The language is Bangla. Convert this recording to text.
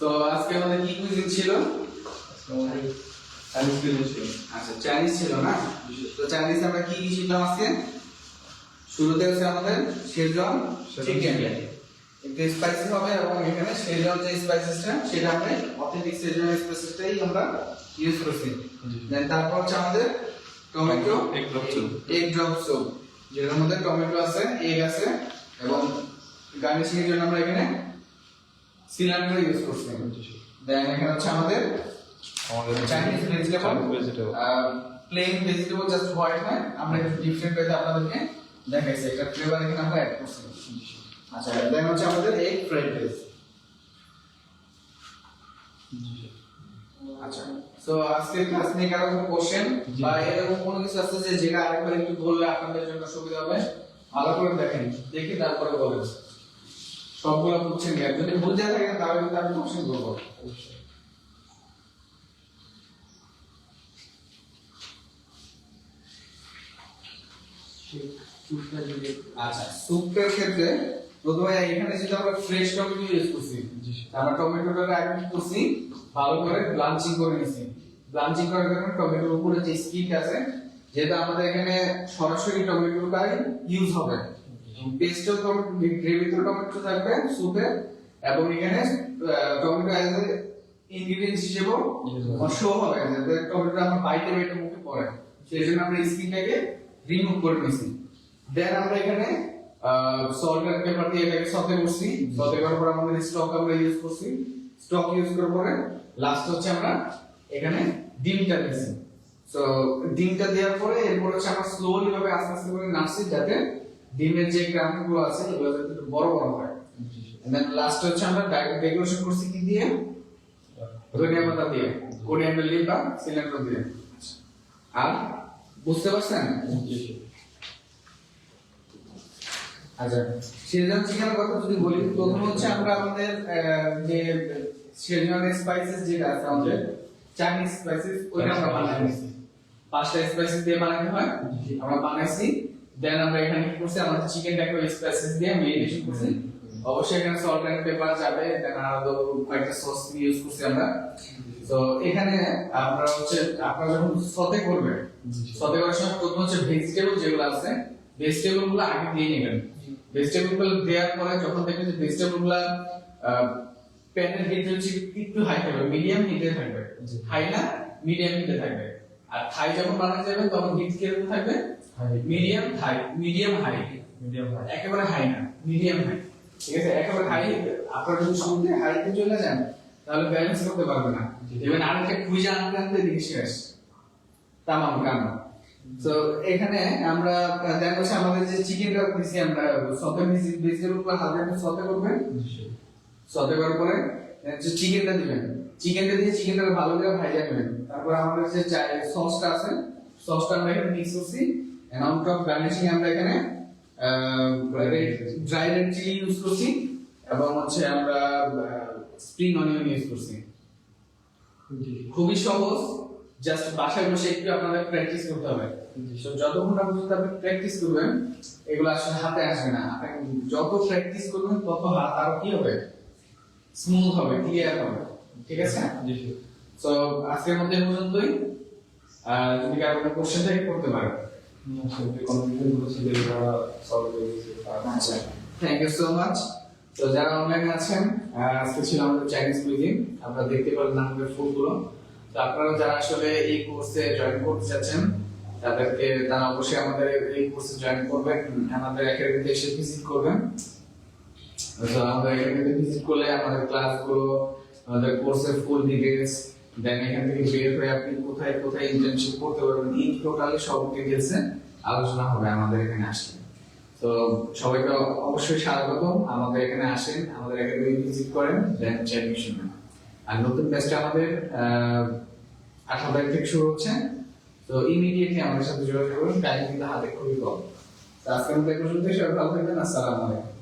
তো আজকে আমাদের কি কুইজিং ছিল? চাইনিজ কুইজিন ছিল। আচ্ছা চাইনিজ ছিল না? তো চাইনিজ আমরা কি কি শিখলাম আজকে? শুরুতে হচ্ছে আমাদের শেজওয়ান চিকেন একটু স্পাইসি হবে এবং এখানে শেজওয়ান যে স্পাইসেসটা সেটা আমরা অথেন্টিক শেজওয়ান স্পাইসেসটাই আমরা ইউজ করছি। দেন তারপর হচ্ছে আমাদের টমেটো এক ড্রপ ছিল এগ ড্রপ স্যুপ যেটার মধ্যে টমেটো আছে এগ আছে এবং গার্নিশিং এর জন্য আমরা এখানে সিলিন্ডার ইউজ করছি দেন এখানে হচ্ছে আমাদের আমাদের Chinese vegetable plain vegetable just white হয় আমরা একটু ডিফারেন্ট ওয়েতে আপনাদেরকে দেখাইছি। একটা ফ্লেভার এখানে আমরা অ্যাড করছি। আচ্ছা দেন হচ্ছে আমাদের এগ ফ্রাইড রাইস আচ্ছা সো আজকে ক্লাস নিয়ে কারও কোনো কোশ্চেন বা এরকম কোনো কিছু আছে যে যেটা আরেকবার একটু বললে আপনাদের জন্য সুবিধা হবে? ভালো করে দেখেন দেখি তারপরে বলেন। সবগুলো বুঝছেন কি? যদি বুঝে থাকেন তাহলে কিন্তু আমি কোশ্চেন করব আচ্ছা ক্ষেত্রে প্রথমে এখানে যেটা আমরা ফ্রেশ টমেটো ইউজ করছি আমরা টমেটোটা আগে কি করছি ভালো করে ব্লাঞ্চিং করে নিছি। ব্লাঞ্চিং করার কারণে টমেটোর উপরে যে আছে যেটা আমাদের এখানে সরাসরি টমেটোটাই ইউজ হবে। পেস্টও টমেটো গ্রেভিতে টমেটো থাকবে স্যুপে এবং এখানে টমেটো অ্যাজ এ ইনগ্রেডিয়েন্টস হিসেবেও Yes, শো হবে যাতে টমেটো আমার বাইটে বাইটে মুখে পড়ে। সেই জন্য আমরা স্কিনটাকে রিমুভ করে নিছি দেন আমরা এখানে সল্ট এন্ড পেপার দিয়ে এটাকে সতে করছি সতে করার পর আমাদের স্টক আমরা ইউজ করছি। স্টক ইউজ করার পরে লাস্ট হচ্ছে আমরা এখানে ডিমটা দিয়েছি। সো ডিমটা দেওয়ার পরে এরপর হচ্ছে আমরা স্লোলি ভাবে আস্তে আস্তে করে নাড়ছি যাতে ডিমের যে গ্রামগুলো আছে এগুলো যাতে একটু বড় বড় হয়। দেন লাস্ট হচ্ছে আমরা ডেকোরেশন করছি কি দিয়ে? ধনিয়া পাতা দিয়ে কোরিয়ান্ডার লিভ বা সিলিন্ডার দিয়ে। আর বুঝতে পারছেন? আচ্ছা চিকেনের কথা যদি বলি প্রথম হচ্ছে আমরা আমাদের যে শেজওয়ানের স্পাইসেস যেটা আছে আমাদের চাইনিজ স্পাইসেস ওইটা আমরা বানাই। নিছি পাঁচটা স্পাইসেস দিয়ে বানাতে হয়। আমরা বানাইছি দেন আমরা এখানে কি করছি? আমাদের চিকেনটাকে স্পাইসেস দিয়ে মেরিনেশন করছি। অবশ্যই এখানে সল্ট এন্ড পেপার যাবে। দেন আরও কয়েকটা সস ইউজ করছি আমরা। তো এখানে আমরা হচ্ছে আপনারা যখন সতে করবেন সতে করার সময় প্রথম হচ্ছে ভেজিটেবল যেগুলো আছে ভেজিটেবলগুলো আগে দিয়ে নেবেন। ভেজিটেবলগুলো দেওয়ার পরে যখন দেখবেন যে ভেজিটেবলগুলো প্যানের হিট হচ্ছে একটু হাই থাকবে মিডিয়াম হিটে থাকবে। হাই না মিডিয়াম হিটে থাকবে। আর থাই যখন বানাতে যাবেন তখন হিট কীরকম থাকবে? মিডিয়াম থাই মিডিয়াম হাই মিডিয়াম হাই একেবারে হাই না মিডিয়াম হাই ঠিক আছে? একেবারে হাই আপনারা যদি শুরুতে হাইতে চলে যান তাহলে ব্যালেন্স করতে পারবে না। এবার আরেকটা খুঁজে আনতে আনতে দিকে শেষ। তামাম কাম তো এখানে আমরা দেন হচ্ছে আমাদের যে চিকেনটা দিছি আমরা সতে ভেজিটেবলগুলো হালকা একটু সতে করবেন? সতে করার পরে যে চিকেনটা দিবেন। চিকেনটা দিয়ে চিকেনটা ভালো করে ভাজা নেবেন তারপর আমাদের যে সসটা আছে। সসটা আমরা এখানে মিক্স করছি। অ্যামাউন্ট অফ গার্নিশিং আমরা এখানে ড্রাই রেড চিলি ইউজ করছি। এবং হচ্ছে আমরা স্প্রিং অনিয়ন ইউজ করছি। খুবই সহজ। জাস্ট বাসায় বসে একটু আপনাদের প্র্যাকটিস করতে হবে। তো যতক্ষণ পর্যন্ত আপনি প্র্যাকটিস করবেন, এগুলো আসলে হাতে আসবে না। আপনি যত প্র্যাকটিস করবেন, তত হাত আরও কি হবে? স্মুথ হবে ক্লিয়ার হবে। ঠিক আছে? তো আজকের মধ্যে পর্যন্তই। যদি কারও কোনো কোশ্চেন থাকে করতে আচ্ছা থ্যাংক ইউ সো মাচ তো যারা অনলাইনে আছেন আজকে ছিল আমাদের চাইনিজ কুইজিন আপনারা দেখতে পারলেন আমাদের ফুডগুলো তো আপনারা যারা আসলে এই কোর্সে জয়েন করতে যাচ্ছেন তাদেরকে তারা অবশ্যই আমাদের এই কোর্সে জয়েন করবেন আমাদের একাডেমিতে এসে ভিজিট করবেন। তো আমাদের একাডেমিতে ভিজিট করলে আমাদের ক্লাসগুলো আমাদের কোর্সের ফুল ডিটেলস দেন এখান থেকে বের হয়ে আপনি কোথায় কোথায় ইন্টার্নশিপ করতে পারবেন, এই টোটালি সব ডিটেলসে আলোচনা হবে আমাদের এখানে আসলে। তো সবাইকে অবশ্যই স্বাগত আমাদের এখানে আসেন, আমাদের একাডেমি ভিজিট করেন দেন অ্যাডমিশন নেন আর নতুন ব্যাচটা আমাদের আঠারো তারিখ থেকে শুরু হচ্ছে। তো ইমিডিয়েটলি আমাদের সাথে যোগাযোগ করুন টাইম কিন্তু হাতে খুবই কম। তো আজকের মতো এই পর্যন্তই, সবাই ভালো থাকবেন, আসসালামু আলাইকুম।